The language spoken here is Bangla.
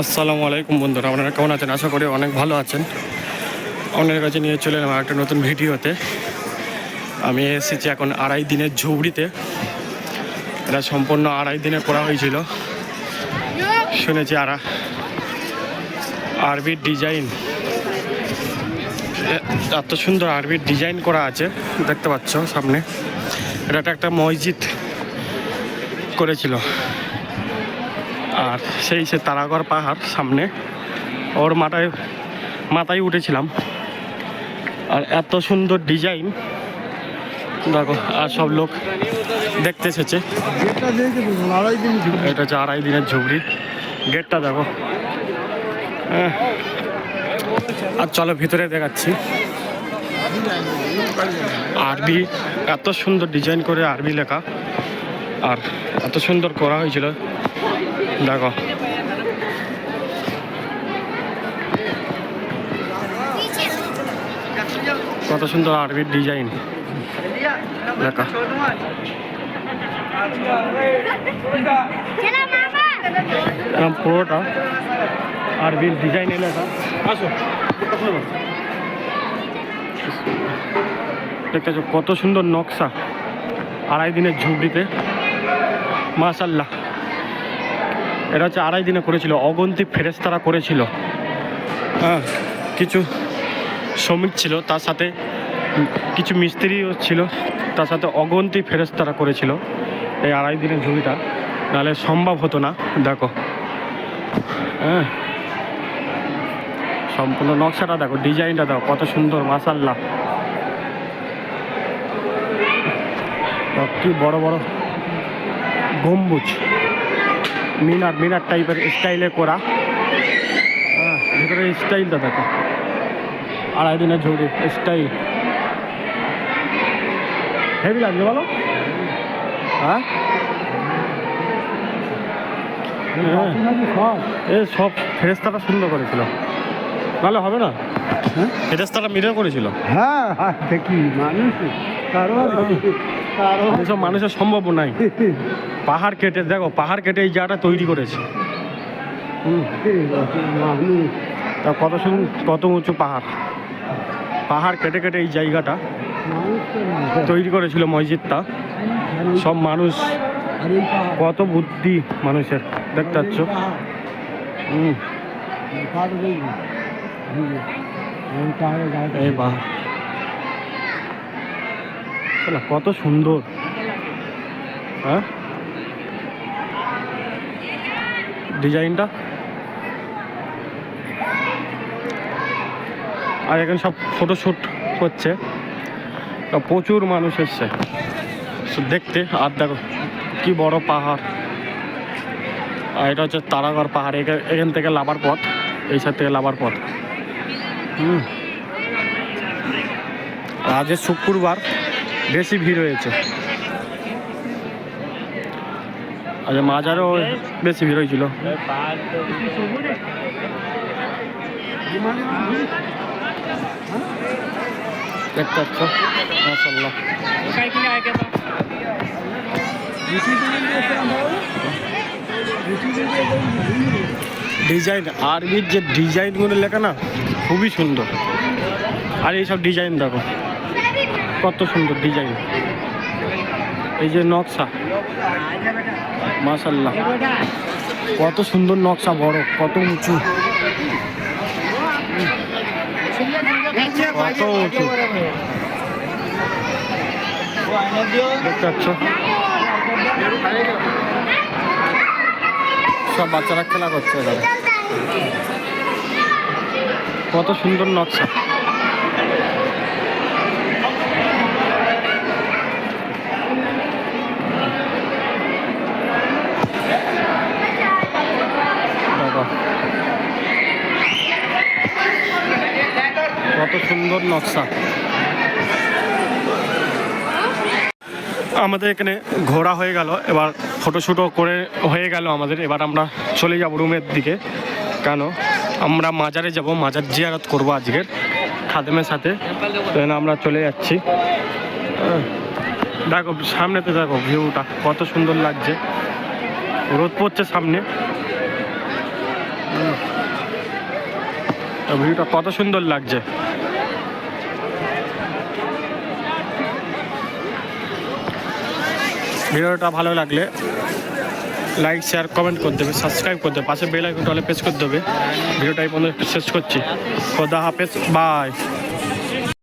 আসসালামু আলাইকুম বন্ধুরা, আপনারা কেমন আছেন? আশা করি অনেক ভালো আছেন। আপনাদের কাছে নিয়ে চলে এলাম একটা নতুন ভিডিওতে। আমি এসেছি এখন আড়াই দিনের ঝুবড়িতে। এটা সম্পূর্ণ আড়াই দিনে করা হয়েছিল। শুনেছি আর আরবির ডিজাইন। এত সুন্দর আরবির ডিজাইন করা আছে, দেখতে পাচ্ছ সামনে। এটা একটা মসজিদ করেছিল। আর সেই সে তারাগড় পাহাড় সামনে। ওর মাথায় মাথায় উঠেছিলাম। আর এত সুন্দর ডিজাইন দেখো, আর সব লোক দেখতে এসেছে। এটা হচ্ছে আড়াই দিনের ঝুবড়ি গেটটা দেখো। আর চলো ভিতরে দেখাচ্ছি। আরবি, এত সুন্দর ডিজাইন করে আরবি লেখা। আর এত সুন্দর করা হয়েছিল। দেখো কত সুন্দর আরবির ডিজাইন এরকম পুরোটা আরবির ডিজাইন এলাকা আসো কত সুন্দর নকশা আড়াই দিনের ঝুবড়িতে মাশাল্লাহ এটা হচ্ছে আড়াই দিনে করেছিল অগন্তি ফেরেস্তারা করেছিল। হ্যাঁ কিছু শ্রমিক ছিল, তার সাথে কিছু মিস্ত্রিও ছিল, তার সাথে অগন্তি ফেরেস্তারা করেছিল এই আড়াই দিনের ঝুড়িটা। নাহলে সম্ভব হতো না, দেখো। হ্যাঁ সম্পূর্ণ নকশাটা দেখো, ডিজাইনটা দেখো, কত সুন্দর মাসাল্লাহ কি বড় বড় গম্বুজ। মিনার মিনার টাইপের স্টাইলে করা। হ্যাঁ ভিতরে স্টাইলটা দেখো। আড়াই দিনের ঝুড়ি স্টাইল হেভি লাগছে বলো? হ্যাঁ? হ্যাঁ। সব এ সব ফেরেস্তাটা সুন্দর করেছিল। নাহলে হবে না? হ্যাঁ? ফেরেস্তাটা মিরর করেছিল। হ্যাঁ হ্যাঁ দেখি মানুষ। কারও কারও এসব মানুষের সম্ভব নাই। পাহাড় কেটে, দেখো, পাহাড় কেটে এই জায়গাটা তৈরি করেছে। তা কত সুন্দর কত উঁচু পাহাড়? পাহাড় কেটে কেটে এই জায়গাটা তৈরি করেছিল মসজিদটা। সব মানুষ, কত বুদ্ধি মানুষের, দেখতে পাচ্ছ? হুম। পাহাড়ে গায়ে এই পাহাড় শালা, কত সুন্দর। হ্যাঁ? ডিজাইনটা? আর এখানে সব ফটোশ্যুট হচ্ছে। প্রচুর মানুষ এসছে। দেখতে, আর দেখো, কি বড় পাহাড়। আর এটা হচ্ছে তারাগড় পাহাড়। এখা- এখান থেকে লাভার পথ, এই সাইড থেকে লাভার পথ। হুম। আজ শুক্রবার। বেশি ভিড় হয়েছে। আজ মাজারও বেশি ভিড় হয়েছিল। দেখতে ডিজাইন, আরবির যে ডিজাইনগুলো লেখা না, খুবই সুন্দর। আর এইসব ডিজাইন দেখো। কত সুন্দর ডিজাইন এই যে নকশা। মাশাল্লাহ কত সুন্দর নকশা বড়, কত উঁচু। কত উঁচু। দেখতে পাচ্ছ? সব বাচ্চারা খেলা করছে কত সুন্দর নকশা দেখো কত সুন্দর নকশা। আমাদের এখানে ঘোরা হয়ে গেল। এবার ফটোশ্যুটও করে হয়ে গেল আমাদের। এবার আমরা চলে যাব রুমের দিকে। কেন? আমরা মাজারে যাব। মাজার জিয়ারত করব আজকের খাদেমের সাথে। আমরা চলে যাচ্ছি। দেখো, সামনেতে দেখো ভিউটা কত সুন্দর লাগছে। রোদ পড়ছে সামনে। ভিউটা কত সুন্দর লাগছে। ভিডিওটা ভালো লাগলে লাইক শেয়ার কমেন্ট করে দেবে সাবস্ক্রাইব করে দেবে, পাশে বেল আইকনটা প্রেস করে দেবে। ভিডিওটা এই পর্যন্ত শেষ করছি। খোদা হাফেজ বাই